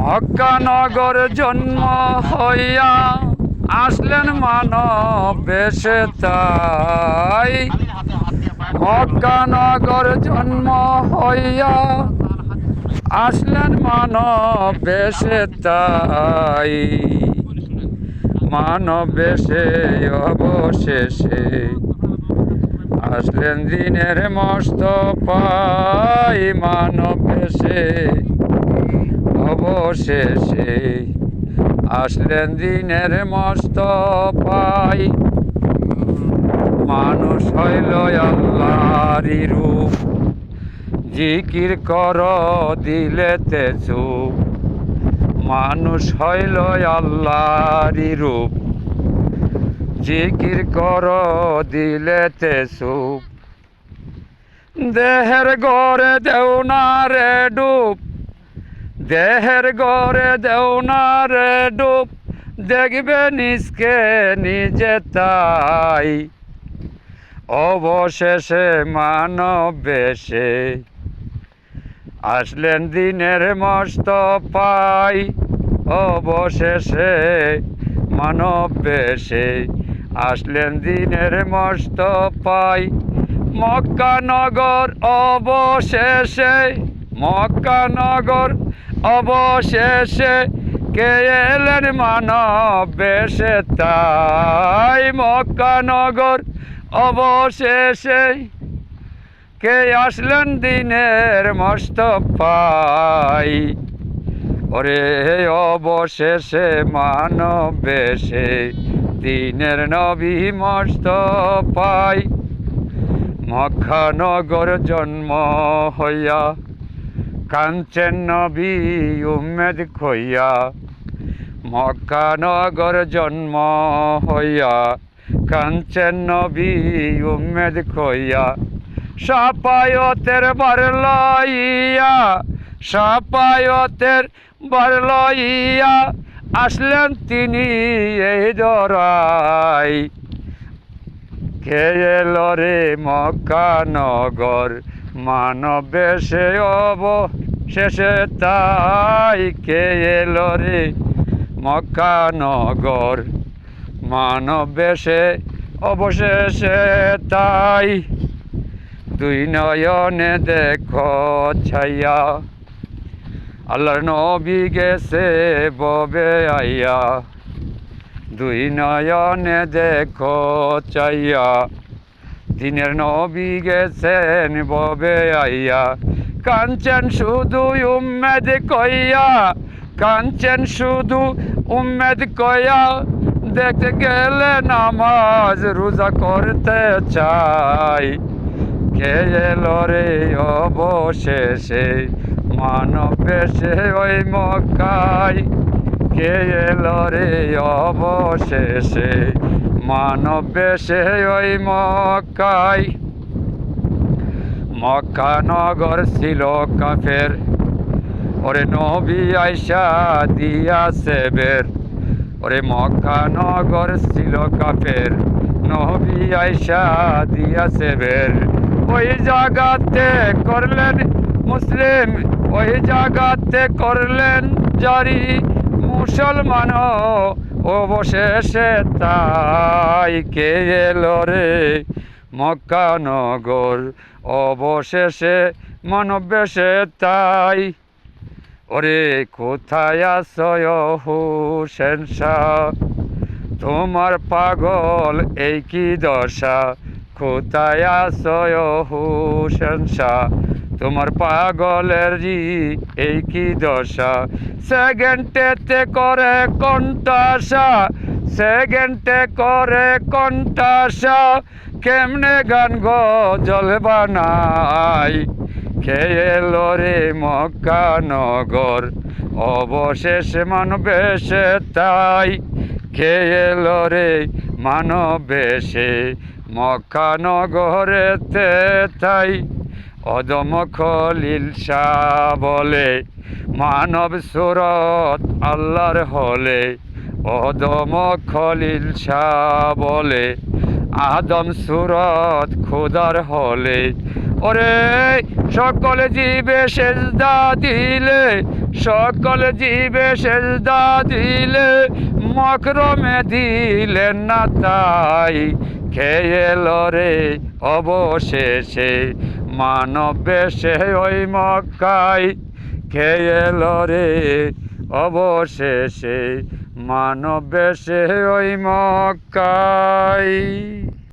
মক্কানগর জন্ম হইয়া আসলেন মানব বেশে তাই। মক্কানগর জন্ম হইয়া আসলেন মানব তাই। মানব বেশে অবশেষে আসলেন দিনের মস্ত পাই মানব অবশেষে আসলেন দিনের মস্ত পাই। মানুষ হইল আল্লাহরি রূপ। জিকির কর দিলেতে চুপ। মানুষ হইল আল্লাহরি রূপ। জিকির কর দিলেতে চুপ। দেহের গড়ে দেও না রে ডুব। দেহের গড়ে দেও না রে ডুব, দেখবে নিজকে নিজে তাই। অবশেষে মানব বেশে আসলেন দিনের মস্ত পাই। অবশেষে মানব বেশে আসলেন দিনের মস্ত পাই। মক্কানগর অবশেষে, মক্কানগর অবশেষে কে এলেন মানব বেশে তাই মক্কানগর অবশেষে কে আসলেন দিনের মস্ত পাই ওরে অবশেষে মানব বেশে দিনের নবী মস্ত পাই মক্কানগর জন্ম হইয়া কাঞ্চন নবী উমেদ খইয়া মক্কানগর জন্ম হইয়া কাঞ্চন নবী উমেদ খইয়া, সাপায়তের বার লইয়া, সাপায়তের বার লইয়া আসলেন তিনি এই দরাই। কে এলো রে মক্কানগর মানব বেশে অব শেষে তাই কে এলো রে? মক্কানগর মানব বেশে, অবশেষে তাই। দুই নয়নে দেখো ছাইয়া, আল্লাহর নবী গেছে ববে আইয়া। দুই নয়নে দেখো চাইয়া দিনের নবী গেছেন ববে আইয়া। কাঞ্চন শুধু উম্মেদ কইয়া, কাঞ্চন শুধু উম্মেদ কইয়া দেখতে গেলে নামাজ রোজা করতে চাই। এলো রে অবশেষে? মানব বেশে ওই কে এলো রে অবশেষে? মানব বেশে ওই মক্কাই মক্কা নগর ছিল কাফের। ওরে নবী আইসা দিয়া সেবের। ওরে মক্কা নগর ছিল কাফের। নবী আইসা দিয়া সেবের। ওই জাগাতে করলেন মুসলিম, ওই জাগাতে করলেন জারি মুসলমান। অবশেষে তাই কে এলো রে? মক্কানগর অবশেষে মানব বেশে তাই। ওরে, কোথায় আসয় হুসেন তোমার পাগল, এই কি দশা? কোথায় আসয় হুসেন তোমার পাগলের জি, এই কি দশা? সেকেন্ডেতে করে কণ্ঠাসা, সেকেন্ডে করে কন্টাসা কেমনে গান গজল বানাই? কে এলো রে মক্কানগর অবশেষে মানবেশে তাই। কে এলো রে মানবেশে মক্কানগরেতে তাই। অদম খলিল শাহ বলে, মানব সুরত আল্লাহর হলে। অদম খলিল শাহ বলে আদম সুরত খুদার হলে। ওরে, সকলে জীবে সেজদা দিলে, সকল জীবে সেজদা দিলে, মকরমে দিলেন না তাই। খেয়ে লরে অবশেষে, মানব বেশে ওই মক্কাই খেয়ে লরে অবশেষে মানব বেশে ওই মক্কাই